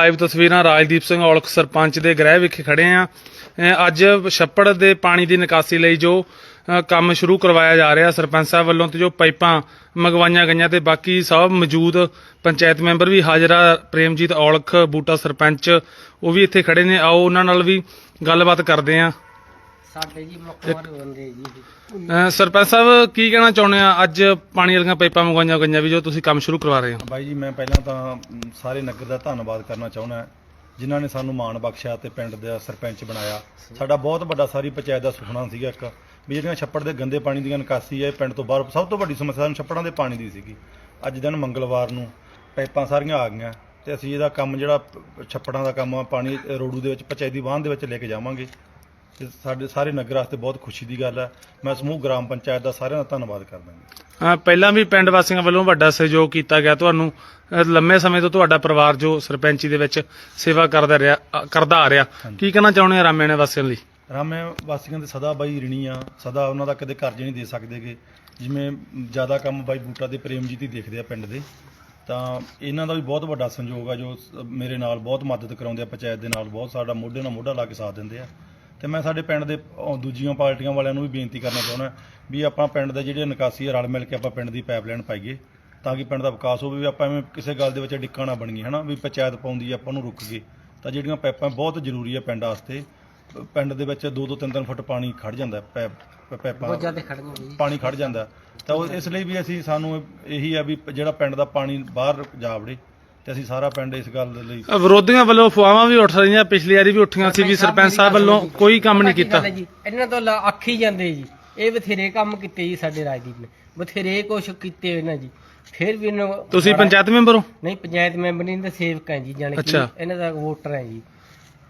Live ਤਸਵੀਰਾਂ ਰਾਜਦੀਪ ਸਿੰਘ ਔਲਖ ਸਰਪੰਚ ਦੇ ਗ੍ਰਹਿ ਵਿਖੇ ਖੜੇ ਆ। ਅੱਜ ਛੱਪੜ ਦੇ ਪਾਣੀ ਦੀ ਨਿਕਾਸੀ ਲਈ ਜੋ ਕੰਮ ਸ਼ੁਰੂ ਕਰਵਾਇਆ ਜਾ ਰਿਹਾ ਸਰਪੰਚ ਸਾਹਿਬ ਵੱਲੋਂ ਤੇ ਜੋ ਪਾਈਪਾਂ ਮੰਗਵਾਈਆਂ ਗਈਆਂ ਤੇ ਬਾਕੀ ਸਭ ਮੌਜੂਦ ਪੰਚਾਇਤ ਮੈਂਬਰ ਵੀ ਹਾਜ਼ਰਾ ਪ੍ਰੇਮਜੀਤ ਔਲਖ, ਬੂਟਾ ਸਰਪੰਚ ਉਹ ਵੀ ਇੱਥੇ ਖੜੇ ਨੇ। ਆਓ ਉਹਨਾਂ ਨਾਲ ਵੀ ਗੱਲਬਾਤ ਕਰਦੇ ਆ। ਸਾਡੇ ਜੀ ਮੁੱਖ ਮਾਰੇ ਬੰਦੇ ਜੀ। ਅ, ਸਰਪੰਚ ਸਾਹਿਬ ਕੀ ਕਹਿਣਾ ਚਾਹੁੰਦੇ ਆ? ਅੱਜ ਪਾਣੀ ਵਾਲੀਆਂ ਪਾਈਪਾਂ ਮੰਗਵਾਈਆਂ ਗਈਆਂ ਵੀ ਜੋ ਤੁਸੀਂ ਕੰਮ ਸ਼ੁਰੂ ਕਰਵਾ ਰਹੇ ਹੋ। ਬਾਈ ਜੀ ਮੈਂ ਪਹਿਲਾਂ ਤਾਂ ਮ, ਸਾਰੇ ਨਗਰ ਦਾ ਧੰਨਵਾਦ ਕਰਨਾ ਚਾਹੁੰਦਾ ਜਿਨ੍ਹਾਂ ਨੇ ਸਾਨੂੰ ਮਾਣ ਬਖਸ਼ਿਆ ਤੇ ਪਿੰਡ ਦਾ ਸਰਪੰਚ ਬਣਾਇਆ। ਸਾਡਾ ਬਹੁਤ ਵੱਡਾ ਸਾਰੀ ਪੰਚਾਇਤ ਦਾ ਸੁਪਨਾ ਸੀਗਾ ਇੱਕ। ਵੀ ਜਿਹੜੀਆਂ ਛੱਪੜ ਦੇ ਗੰਦੇ ਪਾਣੀ ਦੀਆਂ ਨਿਕਾਸੀ ਹੈ ਇਹ ਪਿੰਡ ਤੋਂ ਬਾਹਰ ਸਭ ਤੋਂ ਵੱਡੀ ਸਮੱਸਿਆ ਸਾਨੂੰ ਛੱਪੜਾਂ ਦੇ ਪਾਣੀ ਦੀ ਸੀਗੀ। ਅੱਜ ਦਿਨ ਮੰਗਲਵਾਰ ਨੂੰ ਪਾਈਪਾਂ ਸਾਰੀਆਂ ਆ ਗਈਆਂ ਤੇ ਅਸੀਂ ਇਹਦਾ ਕੰਮ ਜਿਹੜਾ ਪ- ਛੱਪੜਾਂ ਦਾ ਕੰਮ ਆ ਪਾਣੀ ਰੋਡੂ ਦੇ ਵਿੱਚ ਪੰਚਾਇਤੀ ਵਾਹਨ ਦੇ ਵਿੱਚ ਲੈ ਕੇ ਜਾਵਾਂਗੇ। ਤੇ ਸਾਡੇ ਸਾਰੇ ਨਗਰ ਵਾਸਤੇ ਬਹੁਤ ਖੁਸ਼ੀ ਦੀ ਗੱਲ ਹੈ। ਮੈਂ ਸਮੂਹ ਗ੍ਰਾਮ ਪੰਚਾਇਤ ਦਾ ਸਾਰਿਆਂ ਦਾ ਧੰਨਵਾਦ ਕਰਦਾ ਹਾਂ ਅ, ਪਹਿਲਾਂ ਵੀ ਪਿੰਡ ਵਾਸੀਆਂ ਵੱਲੋਂ ਵੱਡਾ ਸਹਿਯੋਗ ਕੀਤਾ ਗਿਆ। ਤੁਹਾਨੂੰ ਲੰਮੇ ਸਮੇਂ ਤੋਂ ਤੁਹਾਡਾ ਪਰਿਵਾਰ ਜੋ ਸਰਪੰਚੀ ਦੇ ਵਿੱਚ ਸੇਵਾ ਕਰਦਾ ਰਿਹਾ ਅ, ਕਰਦਾ ਆ ਰਿਹਾ। ਕੀ ਕਹਿਣਾ ਚਾਹੁੰਦੇ ਆ ਰਾਮੇਣੇ ਵਾਸੀਆਂ ਲਈ? ਰਾਮੇ ਵਾਸੀਆਂ ਦੇ ਸਦਾ ਬਾਈ ਰਿਣੀ ਆ। ਸਦਾ ਉਹਨਾਂ ਦਾ ਕਦੇ ਕਰਜ਼ੇ ਨਹੀਂ ਦੇ ਸਕਦੇਗੇ ਜਿਵੇਂ ਜ਼ਿਆਦਾ ਕੰਮ ਬਾਈ ਬੂਟਾ ਦੇ ਪ੍ਰੇਮ ਜੀ ਦੀ ਦੇਖਦੇ ਆ ਪਿੰਡ ਦੇ। ਤਾਂ ਇਹਨਾਂ ਦਾ ਵੀ ਬਹੁਤ ਵੱਡਾ ਸੰਯੋਗ ਆ ਜੋ ਸ- ਮੇਰੇ ਨਾਲ ਬਹੁਤ ਮਦਦ ਕਰਾਉਂਦੇ ਆ ਪੰਚਾਇਤ ਦੇ ਨਾਲ ਬਹੁਤ ਸਾਡਾ ਮੋਢੇ ਨਾਲ ਮੋਢਾ ਲਾ ਕੇ ਸਾਥ ਦਿੰਦੇ ਆ। ਤੇ ਮੈਂ ਸਾਡੇ ਪਿੰਡ ਦੇ ਅਹ, ਦੂਜੀਆਂ ਪਾਰਟੀਆਂ ਵਾਲਿਆਂ ਨੂੰ ਵੀ ਬੇਨਤੀ ਕਰਨਾ ਚਾਹੁੰਦਾ ਵੀ ਆਪਾਂ ਪਿੰਡ ਦੇ ਜਿਹੜੇ ਨਿਕਾਸੀ ਆ ਰਲ ਮਿਲ ਕੇ ਆਪਾਂ ਪਿੰਡ ਦੀ ਪਾਈਪਲਾਈਨ ਪਾਈਏ ਤਾਂ ਕਿ ਪਿੰਡ ਦਾ ਵਿਕਾਸ ਹੋਵੇ ਵੀ ਆਪਾਂ ਐਵੇਂ ਕਿਸੇ ਗੱਲ ਦੇ ਵਿੱਚ ਡਿੱਕਾ ਨਾ ਬਣੀਏ ਹਨਾ? ਵੀ ਪੰਚਾਇਤ ਪਾਉਂਦੀ ਆ ਆਪਾਂ ਨੂੰ ਰੁਕ ਗਏ। ਤਾਂ ਜਿਹੜੀਆਂ ਪਾਈਪਾਂ ਬਹੁਤ ਜ਼ਰੂਰੀ ਆ ਪਿੰਡ ਵਾਸਤੇ ਪਿੰਡ ਦੇ ਵਿੱਚ 2-2 3-3 ਫੁੱਟ ਪਾਣੀ ਖੜ ਜਾਂਦਾ ਹੈ, ਪੈਪ ਬਹੁਤ ਪੈਪਾਂ ਜ਼ਿਆਦਾ ਖੜੀਆਂ ਜੀ। ਪਾਣੀ ਖੜ ਜਾਂਦਾ। ਤਾਂ ਉਹ ਇਸ ਲਈ ਵੀ ਅਸੀਂ ਸਾਨੂੰ ਇਹੀ ਆ ਵੀ ਜਿਹੜਾ ਪਿੰਡ ਦਾ ਪਾਣੀ ਬਾਹਰ ਜਾ ਵੜੇ ਤੇ ਅਸੀਂ ਸਾਰਾ ਪਿੰਡ ਇਸ ਗੱਲ ਦੇ ਲਈ ਵਿਰੋਧੀਆਂ ਵੱਲੋਂ ਅਫਵਾਹਾਂ ਵੀ ਉੱਠ ਰਹੀਆਂ ਪਿਛਲੀ ਵਾਰੀ ਵੀ ਉੱਠੀਆਂ ਸੀ ਵੀ ਸਰਪੰਚ ਸਾਹਿਬ ਵੱਲੋਂ ਕੋਈ ਕੰਮ ਨਹੀਂ ਕੀਤਾ। ਜੀ ਇਹਨਾਂ ਤੋਂ ਆਖੀ ਜਾਂਦੇ ਜੀ। ਇਹ ਬਥੇਰੇ ਕੰਮ ਕੀਤੇ ਜੀ ਸਾਡੇ ਰਾਜਦੀਪ ਨੇ। ਬਥੇਰੇ ਕੁਛ ਕੀਤੇ ਇਹਨਾਂ ਜੀ। ਫਿਰ ਵੀ ਇਹਨਾਂ ਤੁਸੀਂ ਪੰਚਾਇਤ ਮੈਂਬਰ ਹੋ? ਨਹੀਂ ਪੰਚਾਇਤ ਮੈਂਬਰ ਨਹੀਂ ਤਾਂ ਸੇਵਕ ਹੈ ਜੀ ਕਿ ਅੱਛਾ। ਇਹਨਾਂ ਦਾ ਵੋਟਰ ਹੈ ਜੀ।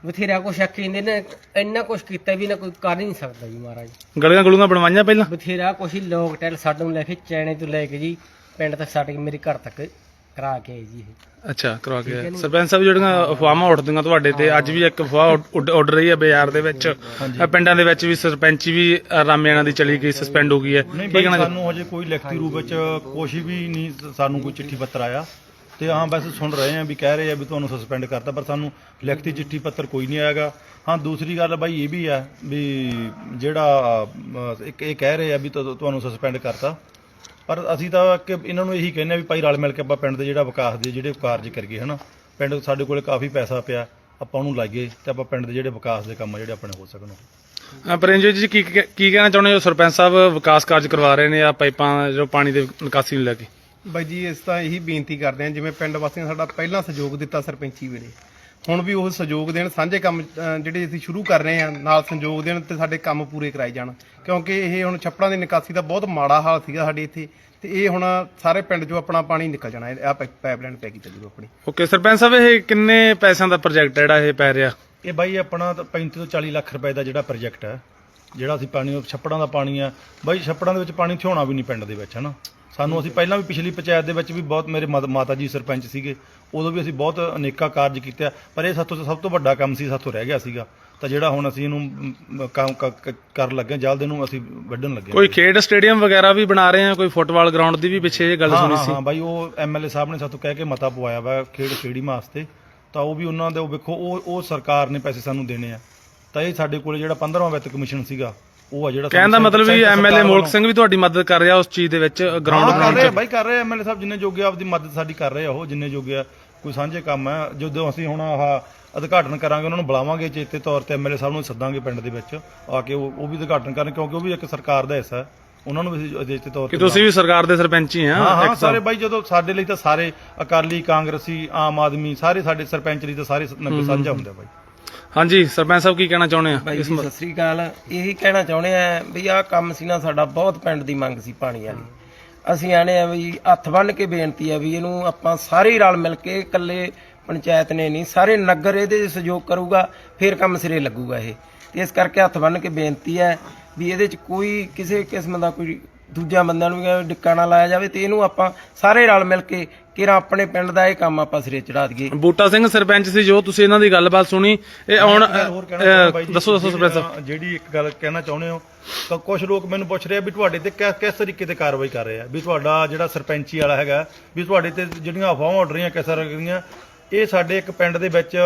ਬਥੇਰਾ ਕੁਛ ਆਖੀ ਜਾਂਦੇ ਨੇ ਇੰਨਾ ਕੁਛ ਕੀਤਾ ਵੀ ਨਾ ਕੋਈ ਕਰ ਹੀ ਨਹੀਂ ਸਕਦਾ ਜੀ ਮਹਾਰਾਜ। ਗਲੀਆਂ ਗੁਲੀਆਂ ਬਣਵਾਈਆਂ ਪਹਿਲਾਂ? ਬਥੇਰਾ ਕੁਛ ਹੀ ਲੋਕ ਟੈਲ ਸਾਨੂੰ ਲੈ ਕੇ ਚੈਣੇ ਤੋਂ ਲੈ ਕੇ ਜੀ ਪਿੰਡ ਤੱਕ ਸਾਡੇ ਮੇਰੇ ਘਰ ਤੱਕ ਕਰਾ ਕੇ ਆਏ ਜੀ ਇਹ। ਅੱਛਾ ਕਰਵਾ ਕੇ। ਸਰਪੰਚ ਸਾਹਿਬ ਜਿਹੜੀਆਂ ਅਫਵਾਹਾਂ ਉੱਠਦੀਆਂ ਤੁਹਾਡੇ ਤੇ ਅੱਜ ਵੀ ਇੱਕ ਅਫਵਾਹ ਉੱਡ- ਉੱਡ ਰਹੀ ਹੈ ਬਾਜ਼ਾਰ ਦੇ ਵਿੱਚ। ਅ, ਪਿੰਡਾਂ ਦੇ ਵਿੱਚ ਵੀ ਸਰਪੰਚੀ ਵੀ ਅ, ਰਾਮੇਆਣਾ ਦੀ ਚਲੀ ਗਈ ਸਸਪੈਂਡ ਹੋ ਗਈ ਹੈ। ਨਹੀਂ ਕੀ ਬਈ ਕਹਿਣਾ ਸਾਨੂੰ ਹਜੇ ਕੋਈ ਲਿਖਤੀ ਰੂਪ ਵਿੱਚ ਕੁਝ ਵੀ ਨਹੀਂ ਸਾਨੂੰ ਕੋਈ ਚਿੱਠੀ ਪੱਤਰ ਆਇਆ। ਤੇ ਹਾਂ ਬਸ ਸੁਣ ਰਹੇ ਆ ਵੀ ਕਹਿ ਰਹੇ ਆ ਵੀ ਤੁਹਾਨੂੰ ਸਸਪੈਂਡ ਕਰਤਾ ਪਰ ਸਾਨੂੰ ਲਿਖਤੀ ਚਿੱਠੀ ਪੱਤਰ ਕੋਈ ਨਹੀਂ ਆਏਗਾ ਹਾਂ ਦੂਸਰੀ ਗੱਲ ਬਾਈ ਇਹ ਵੀ ਆ ਵੀ ਜਿਹੜਾ ਇੱਕ ਇਹ ਕਹਿ ਰਹੇ ਆ ਵੀ ਤੁਹਾਨੂੰ ਸਸਪੈਂਡ ਕਰਤਾ। ਪਰ ਅਸੀਂ ਤਾਂ ਕਿ ਇਹਨਾਂ ਨੂੰ ਇਹੀ ਕਹਿੰਦੇ ਆ ਵੀ ਭਾਈ ਰਲ ਮਿਲ ਕੇ ਆਪਾਂ ਪਿੰਡ ਦੇ ਜਿਹੜਾ ਵਿਕਾਸ ਦੇ ਜਿਹੜੇ ਕਾਰਜ ਕਰੀਏ ਹਨਾ? ਪਿੰਡ ਸਾਡੇ ਕੋਲੇ ਕਾਫੀ ਪੈਸਾ ਪਿਆ ਆਪਾਂ ਉਹਨੂੰ ਲਾਈਏ ਤੇ ਆਪਾਂ ਪਿੰਡ ਦੇ ਜਿਹੜੇ ਵਿਕਾਸ ਦੇ ਕੰਮ ਆ ਜਿਹੜੇ ਆਪਣੇ ਹੋ ਸਕਣ ਅ, ਪ੍ਰੇਮਜੀਤ ਜੀ ਕੀ ਕੀ ਕਹਿਣਾ ਚਾਹੁੰਦੇ ਹੋ? ਸਰਪੰਚ ਸਾਹਿਬ ਵਿਕਾਸ ਕਾਰਜ ਕਰਵਾ ਰਹੇ ਨੇ ਆ ਪਾਈਪਾਂ ਜੋ ਪਾਣੀ ਦੇ ਨਿਕਾਸੀ ਨੂੰ ਲੈ ਕੇ। ਬਾਈ ਜੀ ਇਸ ਤਾਂ ਇਹੀ ਬੇਨਤੀ ਕਰਦੇ ਹਾਂ ਜਿਵੇਂ ਪਿੰਡ ਵਾਸੀਆਂ ਨੇ ਸਾਡਾ ਪਹਿਲਾਂ ਸਹਿਯੋਗ ਦਿੱਤਾ ਸਰਪੰਚੀ ਵੇਲੇ। ਹੁਣ ਵੀ ਉਹ ਸਹਿਯੋਗ ਦੇਣ ਸਾਂਝੇ ਕੰਮ ਜਿਹੜੇ ਅਸੀਂ ਸ਼ੁਰੂ ਕਰ ਰਹੇ ਹਾਂ ਨਾਲ ਸਹਿਯੋਗ ਦੇਣ ਤੇ ਸਾਡੇ ਕੰਮ ਪੂਰੇ ਕਰਾਏ ਜਾਣ। ਕਿਉਂਕਿ ਇਹ ਹੁਣ ਛੱਪੜਾਂ ਦੀ ਨਿਕਾਸੀ ਦਾ ਬਹੁਤ ਮਾੜਾ ਹਾਲ ਸੀਗਾ ਸਾਡੇ ਇੱਥੇ। ਤੇ ਇਹ ਹੁਣ ਸਾਰੇ ਪਿੰਡ 'ਚੋਂ ਆਪਣਾ ਪਾਣੀ ਨਿਕਲ ਜਾਣਾ ਆ ਪਾਈਪਲਾਈਨ ਪੈ ਗਈ ਚੱਲੂ ਆਪਣੀ। ਓਕੇ ਸਰਪੰਚ ਸਾਹਿਬ ਇਹ ਕਿੰਨੇ ਪੈਸਿਆਂ ਦਾ ਪ੍ਰੋਜੈਕਟ ਜਿਹੜਾ ਇਹ ਪੈ ਰਿਹਾ? ਇਹ ਬਾਈ ਆਪਣਾ ਤਾਂ 35 ਤੋਂ 40 ਲੱਖ ਰੁਪਏ ਦਾ ਜਿਹੜਾ ਪ੍ਰੋਜੈਕਟ ਹੈ ਜਿਹੜਾ ਅਸੀਂ ਪਾਣੀ ਛੱਪੜਾਂ ਦਾ ਪਾਣੀ ਆ। ਬਾਈ ਛੱਪੜਾਂ ਦੇ ਵਿੱਚ ਪਾਣੀ ਥਿਉਣਾ ਵੀ ਨਹੀਂ ਪਿੰਡ ਦੇ ਵਿੱਚ ਹਨਾ? ਸਾਨੂੰ ਅਸੀਂ ਪਹਿਲਾਂ ਵੀ ਪਿਛਲੀ ਪੰਚਾਇਤ ਦੇ ਵਿੱਚ ਵੀ ਬਹੁਤ ਮੇਰੇ ਮਾਤਾ- ਮਾਤਾ ਜੀ ਸਰਪੰਚ ਸੀਗੇ ਉਦੋਂ ਵੀ ਅਸੀਂ ਬਹੁਤ ਅਨੇਕਾਂ ਕਾਰਜ ਕੀਤੇ ਆ, ਪਰ ਇਹ ਸਾਤੋਂ ਸਭ ਤੋਂ ਵੱਡਾ ਕੰਮ ਸੀ ਸਾਤੋਂ ਰਹਿ ਗਿਆ ਸੀਗਾ। ਤਾਂ ਜਿਹੜਾ ਹੁਣ ਅਸੀਂ ਇਹਨੂੰ ਮ, ਕੰਮ ਕ- ਕ- ਕਰਨ ਲੱਗੇ ਜਲਦ ਇਹਨੂੰ ਅਸੀਂ ਵੱਢਣ ਲੱਗੇ ਕੋਈ ਖੇਡ ਸਟੇਡੀਅਮ ਵਗੈਰਾ ਵੀ ਬਣਾ ਰਹੇ ਆ ਕੋਈ ਫੁੱਟਬਾਲ ਗਰਾਊਂਡ ਦੀ ਵੀ ਪਿੱਛੇ ਇਹ ਗੱਲ ਹਾਂ ਸੁਣੀ ਹਾਂ ਸੀ? ਹਾਂ ਬਾਈ ਉਹ ਐਮਐਲਏ ਸਾਹਿਬ ਨੇ ਸਾਤੋਂ ਕਹਿ ਕੇ ਮਤਾ ਪਵਾਇਆ ਵਾ ਖੇਡ ਸਟੇਡੀਅਮ ਵਾਸਤੇ। ਤਾਂ ਉਹ ਵੀ ਉਹਨਾਂ ਦੇ ਉਹ ਵੇਖੋ ਉਹ ਉਹ ਸਰਕਾਰ ਨੇ ਪੈਸੇ ਸਾਨੂੰ ਦੇਣੇ ਆ। ਤਾਂ ਇਹ ਸਾਡੇ ਕੋਲੇ ਜਿਹੜਾ 15ਵਾਂ ਵਿੱਤ ਕਮਿਸ਼ਨ ਸੀਗਾ ਉਹ ਆ ਜਿਹੜਾ ਕਹਿਣ ਦਾ ਮਤਲਬ ਵੀ ਐਮਐਲਏ ਮੋਲਕ ਸਿੰਘ ਵੀ ਤੁਹਾਡੀ ਮਦਦ ਕਰ ਰਿਹਾ ਉਸ ਚੀਜ਼ ਦੇ ਵਿੱਚ ਗਰਾਊਂਡ ਹਾਂ, ਕਰ ਬਣਾਉਣ ਰਹੇ ਆ ਚ। ਬਾਈ ਕਰ ਰਹੇ ਐਮਐਲਏ ਸਾਹਿਬ ਜਿੰਨੇ ਜੋਗੇ ਆਪਦੀ ਮਦਦ ਸਾਡੀ ਕਰ ਰਹੇ ਆ ਉਹ ਜਿੰਨੇ ਜੋਗੇ ਆ ਕੋਈ ਸਾਂਝੇ ਕੰਮ ਆ। ਜਦੋਂ ਅਸੀਂ ਹੁਣ ਆਹ ਉਦਘਾਟਨ ਕਰਾਂਗੇ ਉਹਨਾਂ ਨੂੰ ਬੁਲਾਵਾਂਗੇ ਚੇਤੇ ਤੌਰ ਤੇ ਐਮਐਲਏ ਸਾਹਿਬ ਨੂੰ ਸੱਦਾਂਗੇ ਪਿੰਡ ਦੇ ਵਿੱਚ ਆ ਕੇ ਉਹ ਉਹ ਵੀ ਉਦਘਾਟਨ ਕਰਨ ਕਿਉਂਕਿ ਉਹ ਵੀ ਇੱਕ ਸਰਕਾਰ ਦਾ ਹਿੱਸਾ ਹੈ। ਉਹਨਾਂ ਨੂੰ ਵੀ ਅਸੀਂ ਚੇਤੇ ਤੌਰ ਕਿ ਤੇ ਤੁਸੀਂ ਵੀ ਸਰਕਾਰ ਦੇ ਸਰਪੰਚ ਹੀ ਆ ਹਾਂ ਸਾਰੇ ਬਾਈ ਜਦੋਂ ਸਾਡੇ ਲਈ ਤਾਂ ਸਾਰੇ ਅਕਾਲੀ ਕਾਂਗਰਸੀ ਆਮ ਆਦਮੀ ਸਾਰੇ ਸਾਡੇ ਸਰਪੰਚ ਲਈ ਤਾਂ ਸਾਰੇ ਨਗਰ ਸਾਂਝਾ ਹੁੰਦਾ ਬਾਈ। ਹਾਂਜੀ ਸਰਪੰਚ ਸਾਹਿਬ ਕੀ ਕਹਿਣਾ ਚਾਹੁੰਦੇ ਆ? ਭਾਈ ਜੀ ਸਤਿ ਸ੍ਰੀ ਅਕਾਲ। ਇਹੀ ਕਹਿਣਾ ਚਾਹੁੰਦੇ ਆ ਵੀ ਆਹ ਕੰਮ ਸੀ ਨਾ ਸਾਡਾ ਬਹੁਤ ਪਿੰਡ ਦੀ ਮੰਗ ਸੀ ਪਾਣੀ ਵਾਲੀ ਅਸੀਂ ਆਣੇ ਆ ਵੀ ਹੱਥ ਬੰਨ ਕੇ ਬੇਨਤੀ ਆ ਵੀ ਇਹਨੂੰ ਆਪਾਂ ਸਾਰੇ ਰਲ ਮਿਲ ਕੇ ਇਕੱਲੇ ਪੰਚਾਇਤ ਨੇ ਨਹੀਂ ਸਾਰੇ ਨਗਰ ਇਹਦੇ ਸਹਿਯੋਗ ਕਰੂਗਾ ਫਿਰ ਕੰਮ ਸਿਰੇ ਲੱਗੂਗਾ ਇਹ। ਤੇ ਇਸ ਕਰਕੇ ਹੱਥ ਬੰਨ ਕੇ ਬੇਨਤੀ ਹੈ ਵੀ ਇਹਦੇ 'ਚ ਕੋਈ ਕਿਸੇ ਕਿਸਮ ਦਾ ਕੋਈ ਦੂਜਾ ਬੰਦਿਆਂ ਨੂੰ ਵੀ ਡਿੱਕਾ ਨਾ ਲਾਇਆ ਜਾਵੇ ਤੇ ਇਹਨੂੰ ਆਪਾਂ ਸਾਰੇ ਰਲ ਮਿਲ ਕੇ ਕਿਰਾ ਆਪਣੇ ਪਿੰਡ ਦਾ ਇਹ ਕੰਮ ਆਪਾਂ ਸਿਰੇ ਚੜਾ ਦਈਏ। ਬੂਟਾ ਸਿੰਘ ਸਰਪੰਚ ਸੀ ਜੋ ਤੁਸੀਂ ਇਹਨਾਂ ਦੀ ਗੱਲਬਾਤ ਸੁਣੀ। ਇਹ ਹੁਣ ਹੋਰ ਕਹਿਣਾ ਚਾਹੁੰਦਾ ਬਾਈ ਅ, ਜੀ, ਦੱਸੋ ਦੱਸੋ ਸਰਪੰਚ ਸਾਹਿਬ। ਜਿਹੜੀ- ਜਿਹੜੀ ਇੱਕ ਗੱਲ ਕਹਿਣਾ ਚਾਹੁੰਦੇ ਹੋ ਤਾਂ ਕੁਝ ਲੋਕ ਮੈਨੂੰ ਪੁੱਛ ਰਹੇ ਆ ਵੀ ਤੁਹਾਡੇ ਤੇ ਕਿਸ ਕਿਸ ਤਰੀਕੇ ਤੇ ਕਾਰਵਾਈ ਕਰ ਰਹੇ ਆ? ਵੀ ਤੁਹਾਡਾ ਜਿਹੜਾ ਸਰਪੰਚੀ ਵਾਲਾ ਹੈਗਾ ਵੀ ਤੁਹਾਡੇ ਤੇ ਜਿਹੜੀਆਂ ਅਫਵਾਹਾਂ ਉੱਡ ਰਹੀਆਂ ਕਿਸ ਤਰ੍ਹਾਂ ਦੀਆਂ ਇਹ ਸਾਡੇ ਇੱਕ ਪਿੰਡ ਦੇ ਵਿੱਚ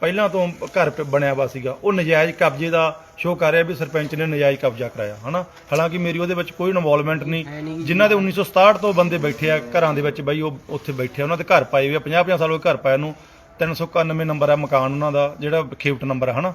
ਪਹਿਲਾਂ ਤੋਂ ਘਰ ਬਣਿਆ ਵਾ ਸੀਗਾ। ਉਹ ਨਜਾਇਜ਼ ਕਬਜ਼ੇ ਦਾ ਸ਼ੋਅ ਕਰ ਰਿਹਾ ਵੀ ਸਰਪੰਚ ਨੇ ਨਜਾਇਜ਼ ਕਬਜ਼ਾ ਕਰਾਇਆ ਹਨਾ? ਹਾਲਾਂਕਿ ਮੇਰੀ ਉਹਦੇ ਵਿੱਚ ਕੋਈ ਇਨਵੋਲਵਮੈਂਟ ਨਹੀਂ। ਜਿਨ੍ਹਾਂ ਦੇ 1967 ਤੋਂ ਬੰਦੇ ਬੈਠੇ ਆ ਘਰਾਂ ਦੇ ਵਿੱਚ ਬਈ ਉਹ ਉੱਥੇ ਬੈਠੇ ਆ। ਉਹਨਾਂ ਦੇ ਘਰ ਪਾਏ ਹੋਏ ਆ। 50 50 ਸਾਲ ਹੋ ਗਏ ਘਰ ਪਾਇਆ ਨੂੰ। 391 ਨੰਬਰ ਹੈ ਮਕਾਨ ਉਹਨਾਂ ਦਾ ਜਿਹੜਾ ਖੇਵਟ ਨੰਬਰ ਹੈ ਹਨਾ?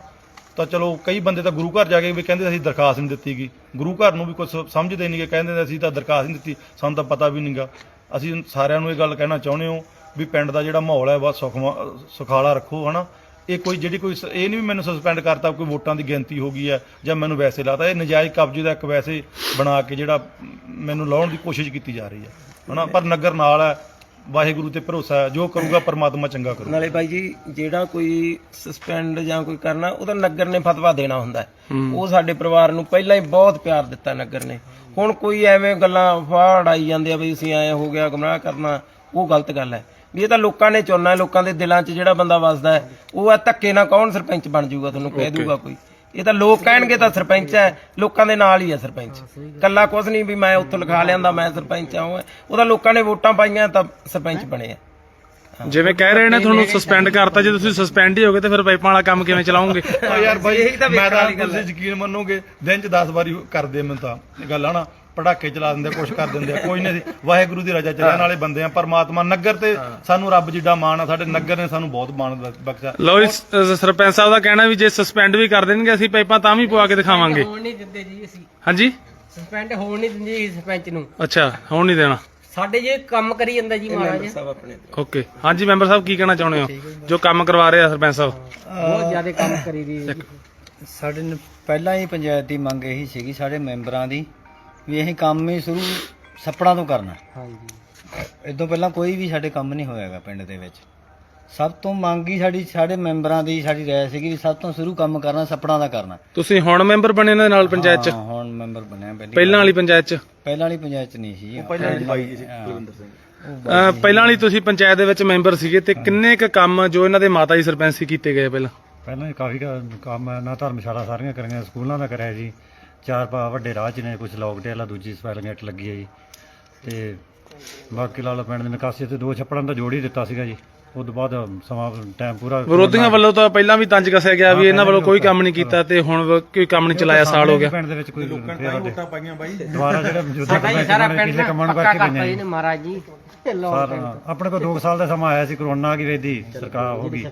ਤਾਂ ਚਲੋ ਕਈ ਬੰਦੇ ਤਾਂ ਗੁਰੂ ਘਰ ਜਾ ਕੇ ਵੀ ਕਹਿੰਦੇ ਅਸੀਂ ਦਰਖਾਸਤ ਨਹੀਂ ਦਿੱਤੀ ਗਈ ਗੁਰੂ ਘਰ ਨੂੰ ਵੀ ਕੁਝ ਸਮਝਦੇ ਨਹੀਂਗੇ ਕਹਿੰਦੇ ਅਸੀਂ ਤਾਂ ਦਰਖਾਸਤ ਨਹੀਂ ਦਿੱਤੀ। ਸਾਨੂੰ ਤਾਂ ਪਤਾ ਵੀ ਨਹੀਂਗਾ ਅਸੀਂ ਸਾਰਿਆਂ ਨੂੰ ਇਹ ਗੱਲ ਕਹਿਣਾ ਚਾਹੁੰਦੇ ਹਾਂ ਵੀ ਪਿੰਡ ਦਾ ਜਿਹੜਾ ਮਾਹੌਲ ਹੈ ਬਸ ਸੁਖਮਾ ਸੁਖਾਲਾ ਰੱਖੋ ਹਨਾ? ਇਹ ਕੋਈ ਜਿਹੜੀ ਕੋਈ ਸ- ਇਹ ਨਹੀਂ ਵੀ ਮੈਨੂੰ ਸਸਪੈਂਡ ਕਰਤਾ ਕੋਈ ਵੋਟਾਂ ਦੀ ਗਿਣਤੀ ਹੋ ਗਈ ਹੈ ਜਾਂ ਮੈਨੂੰ ਵੈਸੇ ਲਾਤਾ। ਇਹ ਨਜਾਇਜ਼ ਕਬਜ਼ੇ ਦਾ ਇੱਕ ਵੈਸੇ ਬਣਾ ਕੇ ਜਿਹੜਾ ਮੈਨੂੰ ਲਾਉਣ ਦੀ ਕੋਸ਼ਿਸ਼ ਕੀਤੀ ਜਾ ਰਹੀ ਹੈ ਹਨਾ? ਪਰ ਨਗਰ ਨਾਲ ਹੈ ਵਾਹਿਗੁਰੂ ਤੇ ਭਰੋਸਾ ਹੈ ਜੋ ਕਰੂਗਾ ਪਰਮਾਤਮਾ ਚੰਗਾ ਕਰੂਗਾ। ਨਾਲੇ ਬਾਈ ਜੀ ਜਿਹੜਾ ਕੋਈ ਸਸਪੈਂਡ ਜਾਂ ਕੋਈ ਕਰਨਾ ਉਹਦਾ ਨਗਰ ਨੇ ਫਤਵਾ ਦੇਣਾ ਹੁੰਦਾ ਹੈ। ਉਹ ਸਾਡੇ ਪਰਿਵਾਰ ਨੂੰ ਪਹਿਲਾਂ ਹੀ ਬਹੁਤ ਪਿਆਰ ਦਿੱਤਾ ਨਗਰ ਨੇ। ਹੁਣ ਕੋਈ ਐਵੇਂ ਗੱਲਾਂ ਫਾੜ ਆਈ ਜਾਂਦੇ ਆ ਵੀ ਅਸੀਂ ਐ ਹੋ ਗਿਆ ਗੁੰਮਰਾਹ ਕਰਨਾ ਉਹ ਗਲਤ ਗੱਲ ਹੈ। ਵੀ ਇਹ ਤਾਂ ਲੋਕਾਂ ਨੇ ਚੁਣਨਾ ਹੈ ਲੋਕਾਂ ਦੇ ਦਿਲਾਂ 'ਚ ਜਿਹੜਾ ਬੰਦਾ ਵੱਸਦਾ ਹੈ ਉਹ ਆ ਧੱਕੇ ਨਾਲ ਕੌਣ ਸਰਪੰਚ ਬਣ ਜਾਊਗਾ ਤੁਹਾਨੂੰ ਕਹਿ ਦੂਗਾ ਕੋਈ। ਇਹ ਤਾਂ ਲੋਕ ਕਹਿਣਗੇ ਤਾਂ ਸਰਪੰਚ ਹੈ ਲੋਕਾਂ ਦੇ ਨਾਲ ਹੀ ਹੈ ਸਰਪੰਚ। ਕੱਲਾ ਕੁਝ ਨਹੀਂ ਵੀ ਮੈਂ ਉੱਥੋਂ ਲਿਖਾ ਲਿਆਂਦਾ ਮੈਂ ਸਰਪੰਚ ਆ ਉਹ। ਉਹਦਾ ਲੋਕਾਂ ਨੇ ਵੋਟਾਂ ਪਾਈਆਂ ਤਾਂ ਸਰਪੰਚ ਬਣੇ ਆ। ਜਿਵੇਂ ਕਹਿ ਰਹੇ ਨੇ ਤੁਹਾਨੂੰ ਸਸਪੈਂਡ ਕਰਤਾ ਜੇ ਤੁਸੀਂ ਸਸਪੈਂਡ ਹੀ ਹੋਗੇ ਤੇ ਫਿਰ ਪਾਈਪਾਂ ਵਾਲਾ ਕੰਮ ਕਿਵੇਂ ਚਲਾਉਂਗੇ ਯਾਰ ਬਾਈ ਇਹੀ ਤਾਂ ਮੈਂ ਤਾਂ ਵਾਲੀ ਗੱਲ ਤੁਸੀਂ ਯਕੀਨ ਮੰਨੋਗੇ ਦਿਨ ਚ 10 ਵਾਰੀ ਕਰਦੇ ਮੈਨੂੰ ਤਾਂ ਇਹ ਗੱਲ ਆ ਨਾ। ਪੜਾਕੇ ਚਲਾ ਦਿੰਦੇ ਕੁਛ ਕਰ ਦਿੰਦੇ ਆ ਕੋਈ ਨਹੀਂ ਵਾਹਿਗੁਰੂ ਦੀ ਰਜਾ ਚ ਰਹਿਣ ਵਾਲੇ ਬੰਦੇ ਆ ਪਰਮਾਤਮਾ ਨਗਰ ਤੇ ਸਾਨੂੰ ਰੱਬ ਜਿੱਡਾ ਮਾਣ ਆ ਸਾਡੇ ਨਗਰ ਨੇ ਸਾਨੂੰ ਬਹੁਤ ਮਾਣ ਬਖਸ਼ਿਆ। ਲੋ ਜੀ ਸ- ਸਰਪੰਚ ਸਾਹਿਬ ਦਾ ਕਹਿਣਾ ਵੀ ਜੇ ਸਸਪੈਂਡ ਵੀ ਕਰ ਦੇਣਗੇ ਅਸੀਂ ਪਾਈਪਾਂ ਤਾਂ ਵੀ ਪਵਾ ਕੇ ਦਿਖਾਵਾਂਗੇ। ਹੋਣ ਨਹੀਂ ਦਿੰਦੇ ਜੀ ਅਸੀਂ। ਹਾਂਜੀ? ਸਸਪੈਂਡ ਹੋਣ ਨਹੀਂ ਦਿੰਦੇ ਜੀ ਸਰਪੰਚ ਨੂੰ। ਅੱਛਾ ਹੁਣ ਨਹੀਂ ਦੇਣਾ। ਸਾਡੇ ਜੇ ਕੰਮ ਕਰੀ ਜਾਂਦਾ ਜੀ ਮਹਾਰਾਜ। ਸਭ ਆਪਣੇ ਓਕੇ। ਹਾਂਜੀ ਮੈਂਬਰ ਸਾਹਿਬ ਕੀ ਕਹਿਣਾ ਚਾਹੁੰਦੇ ਹੋ? ਜੋ। ਕੰਮ ਕਰਵਾ ਰਹੇ ਆ ਸਰਪੰਚ ਸਾਹਿਬ। ਬਹੁਤ ਜ਼ਿਆਦਾ ਕੰਮ ਕਰੀ ਦੀ। ਸਾਡੇ ਨੇ ਪਹਿਲਾਂ ਹੀ ਪੰਚਾਇਤ ਦੀ ਮੰਗ ਇਹੀ ਸੀਗੀ ਸਾਡੇ ਮੈਂਬਰਾਂ ਦੀ। ਵੀ ਅਸੀਂ ਕੰਮ ਹੀ ਸ਼ੁਰੂ ਸੱਪੜਾਂ ਤੋਂ ਕਰਨਾ। ਹਾਂਜੀ। ਇਦੋਂ ਪਹਿਲਾਂ ਕੋਈ ਵੀ ਸਾਡੇ ਕੰਮ ਨਹੀਂ ਹੋਇਆਗਾ ਪਿੰਡ ਦੇ ਵਿੱਚ। ਸਭ ਤੋਂ ਮੰਗ ਹੀ ਸਾਡੀ ਸਾਡੇ ਮੈਂਬਰਾਂ ਦੀ ਸਾਡੀ ਰਾਏ ਸੀਗੀ ਵੀ ਸਭ ਤੋਂ ਸ਼ੁਰੂ ਕੰਮ ਕਰਨਾ ਸੱਪੜਾਂ ਦਾ ਕਰਨਾ। ਤੁਸੀਂ ਹੁਣ ਮੈਂਬਰ ਬਣੇ ਇਹਨਾਂ ਦੇ ਨਾਲ ਪੰਚਾਇਤ ਚ? ਹਾਂ, ਹੁਣ ਮੈਂਬਰ ਬਣਿਆ ਪਹਿਲੀ ਪਹਿਲਾਂ ਵਾਲੀ ਪੰਚਾਇਤ ਚ? ਪਹਿਲਾਂ ਵਾਲੀ ਪੰਚਾਇਤ ਚ ਨਹੀਂ ਸੀ। ਪਹਿਲਾਂ ਦੀ ਬਾਈ ਜੀ ਸੀ ਕੁਲਵਿੰਦਰ ਸਿੰਘ। ਅਹ ਪਹਿਲਾਂ ਵਾਲੀ ਤੁਸੀਂ ਪੰਚਾਇਤ ਦੇ ਵਿੱਚ ਮੈਂਬਰ ਸੀਗੇ ਤੇ ਕਿੰਨੇ ਕ ਕੰਮ ਜੋ ਇਹਨਾਂ ਦੇ ਮਾਤਾ ਜੀ ਸਰਪੰਚ ਸੀ ਕੀਤੇ ਗਏ ਪਹਿਲਾਂ? ਪਹਿਲਾਂ ਹੀ ਕਾਫੀ ਕ- ਕੰਮ ਹੈ, ਨਾ ਧਰਮਸ਼ਾਲਾ ਸਾਰੀਆਂ ਕਰੀਆਂ ਸਕੂਲਾਂ ਦਾ ਕਰਿਆ ਜੀ। ਚਾਰ ਪਾ ਵੱਡੇ ਰਾਹ ਚ ਨੇ ਕੁਝ ਲੋਕਡੇਲ ਆ ਦੂਜੀ ਸਪੈਲਿੰਗ ਗੇਟ ਲੱਗੀ ਹੈ ਜੀ। ਤੇ ਬਾਕੀ ਲਾਲ ਪਿੰਡ ਦੇ ਨਿਕਾਸੀ ਤੇ ਦੋ ਛੱਪੜਾਂ ਦਾ ਜੋੜ ਹੀ ਦਿੱਤਾ ਸੀਗਾ ਜੀ। ਉਸ ਤੋਂ ਬਾਅਦ ਸਮਾਂ ਟਾਈਮ ਪੂਰਾ ਵਿਰੋਧੀਆਂ ਵੱਲੋਂ ਤਾਂ ਪਹਿਲਾਂ ਵੀ ਤੰਜ ਕੱਸਿਆ ਗਿਆ ਵੀ ਇਹਨਾਂ ਵੱਲੋਂ ਕੋਈ ਕੰਮ ਨਹੀਂ ਕੀਤਾ ਤੇ ਹੁਣ ਕੋਈ ਕੰਮ ਨਹੀਂ ਚਲਾਇਆ ਸਾਲ ਹੋ ਗਿਆ। ਪਿੰਡ ਦੇ ਵਿੱਚ ਕੋਈ ਫੇਰ ਵੋਟਾਂ ਪਾਈਆਂ ਬਾਈ। ਦੁਬਾਰਾ ਜਿਹੜਾ ਮੌਜੂਦਾ ਸਾਰਾ ਪਿੰਡ ਕੰਮਾਂ ਨੂੰ ਪੱਕਾ ਕਰਕੇ ਕਰਤਾ ਪਈਆਂ ਜੀ ਜੀ ਨੇ। ਮਹਾਰਾਜ ਜੀ। ਸਾਰਾ ਆਪਣੇ ਕੋਲ 2 ਸਾਲ ਦਾ ਸਮਾਂ ਆਇਆ ਸੀ ਕਰੋਨਾ ਕੀ ਵੇਦੀ ਸਰਕਾਰ ਹੋ ਗਈ।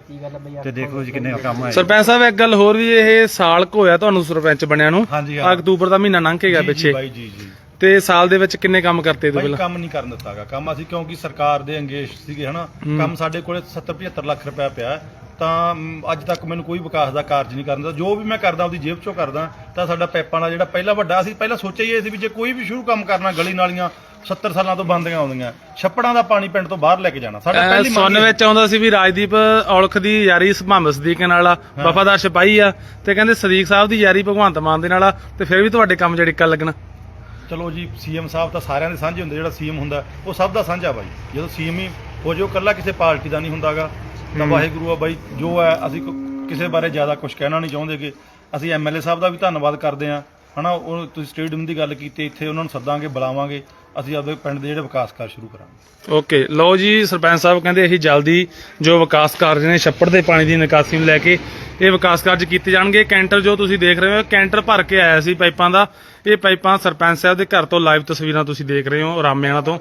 ਤੇ ਦੇਖੋ ਜੀ ਕਿੰਨੇ ਕੰਮ ਆਏ। ਸਰਪੰਚ ਸਾਹਿਬ ਇੱਕ ਗੱਲ ਹੋਰ ਵੀ ਇਹ ਸਾਲ ਕੁ ਹੋਇਆ ਤੁਹਾਨੂੰ ਸਰਪੰਚ ਬਣਿਆ ਨੂੰ। ਹਾਂਜੀ ਅਕਤੂਬਰ ਦਾ ਮਹੀਨਾ ਲੰਘ ਕੇ ਗਿਆ ਪਿੱਛੇ। ਬਾਈ ਜੀ ਜੀ। ਤੇ ਸਾਲ ਦੇ ਵਿੱਚ ਕਿੰਨੇ ਕੰਮ ਕਰਤੇ ਤੂੰ ਬਾਈ ਪਹਿਲਾਂ? ਕੰਮ ਨਹੀਂ ਕਰਨ ਦਿੱਤਾਗਾ। ਕੰਮ ਅਸੀਂ ਕਿਉਂਕਿ ਸਰਕਾਰ ਦੇ ਅੰਗੇਸ਼ ਸੀਗੇ ਹਨਾ? ਕੰਮ ਸਾਡੇ ਕੋਲੇ 70 75 ਲੱਖ ਰੁਪਇਆ ਪਿਆ ਹੈ। ਤਾਂ ਮ, ਅੱਜ ਤੱਕ ਮੈਨੂੰ ਕੋਈ ਵਿਕਾਸ ਦਾ ਕਾਰਜ ਨਹੀਂ ਕਰਨ ਦਾ ਜੋ ਵੀ ਮੈਂ ਕਰਦਾ ਆਪਦੀ ਜੇਬ ਚੋਂ ਕਰਦਾ ਤਾਂ ਸਾਡਾ ਪੈਪਾਂ ਦਾ ਜਿਹੜਾ ਪਹਿਲਾ ਵੱਡਾ ਸੀ ਪਹਿਲਾਂ ਸੋਚਿਆ ਹੀ ਇਹ ਸੀ ਵੀ ਜੇ ਕੋਈ ਵੀ ਸ਼ੁਰੂ ਕੰਮ ਕਰਨਾ ਗਲੀ ਨਾਲੀਆਂ 70 ਸਾਲਾਂ ਤੋਂ ਬੰਦੀਆਂ ਆਉਂਦੀਆਂ। ਛੱਪੜਾਂ ਦਾ ਪਾਣੀ ਪਿੰਡ ਤੋਂ ਬਾਹਰ ਲੈ ਕੇ ਜਾਣਾ। ਸਾਡਾ ਪਹਿਲੀ ਮੰਗ ਸੁਣ ਇਹ- ਵਿੱਚ ਆਉਂਦਾ ਸੀ ਵੀ ਰਾਜਦੀਪ ਔਲਖ ਦੀ ਯਾਰੀ ਮੁਹੰਮਦ ਸਦੀਕ ਨਾਲ ਆ ਵਫਾਦਾਰ ਸਿਪਾਹੀ ਆ ਤੇ ਕਹਿੰਦੇ ਸਦੀਕ ਸਾਹਿਬ ਦੀ ਯਾਰੀ ਭਗਵੰਤ ਮਾਨ ਦੇ ਨਾਲ ਆ ਤੇ ਫਿਰ ਵੀ ਤੁਹਾਡੇ ਕੰਮ ਜਿਹੜੇ ਕੱਲ ਲੱਗਣਾ? ਚਲੋ ਜੀ ਸੀਐਮ ਸਾਹਿਬ ਤਾਂ ਸਾਰਿਆਂ ਦੇ ਸਾਂਝੇ ਹੁੰਦੇ ਜਿਹੜਾ ਸੀਐਮ ਹੁੰਦਾ ਉਹ ਸਭ ਦਾ ਸਾਂਝਾ ਬਾਈ। ਜਦੋਂ ਸੀਐਮ ਹੀ ਹੋ ਜੋ ਕੱਲਾ ਕਿਸੇ ਪਾਰਟੀ ਦਾ ਨਹੀਂ ਹੁੰਦਾਗਾ। ਤਾਂ ਵਾਹਿਗੁਰੂ ਆ ਬਾਈ ਜੋ ਹੈ ਅਸੀਂ ਕਿਸੇ ਬਾਰੇ ਜ਼ਿਆਦਾ ਕੁਝ ਕਹਿਣਾ ਨਹੀਂ ਚਾਹੁੰਦੇਗੇ। ਅਸੀਂ ਐਮਐਲਏ ਸਾਹਿਬ ਦਾ ਵੀ ਧੰਨਵਾਦ ਕਰਦੇ ਹਾਂ। ਹਨਾ, ਉਹ ਤੁਸੀਂ ਸਟੇਡੀਅਮ ਦੀ ਗੱਲ ਕੀਤੀ, ਇੱਥੇ ਉਹਨਾਂ ਨੂੰ ਸੱਦਾਂਗੇ, ਬੁਲਾਵਾਂਗੇ, ਅਸੀਂ ਆਪਦੇ ਪਿੰਡ ਦੇ ਜਿਹੜੇ ਵਿਕਾਸ ਕਾਰਜ ਸ਼ੁਰੂ ਕਰਾਂਗੇ। ਓਕੇ ਲਓ ਜੀ, ਸਰਪੰਚ ਸਾਹਿਬ ਕਹਿੰਦੇ ਅਸੀਂ ਜਲਦੀ ਜੋ ਵਿਕਾਸ ਕਾਰਜ ਨੇ ਛੱਪੜ ਦੇ ਪਾਣੀ ਦੀ ਨਿਕਾਸੀ ਨੂੰ ਲੈ ਕੇ ਇਹ ਵਿਕਾਸ ਕਾਰਜ ਕੀਤੇ ਜਾਣਗੇ। ਕੈਂਟਰ ਜੋ ਤੁਸੀਂ ਦੇਖ ਰਹੇ ਹੋ ਕੈਂਟਰ ਭਰ ਕੇ ਆਇਆ ਸੀ ਪਾਈਪਾਂ ਦਾ। ਇਹ ਪਾਈਪਾਂ ਸਰਪੰਚ ਸਾਹਿਬ ਦੇ ਘਰ ਤੋਂ ਲਾਈਵ ਤਸਵੀਰਾਂ ਤੁਸੀਂ ਦੇਖ ਰਹੇ ਹੋ, ਰਾਮਿਆਣਾ ਤੋਂ।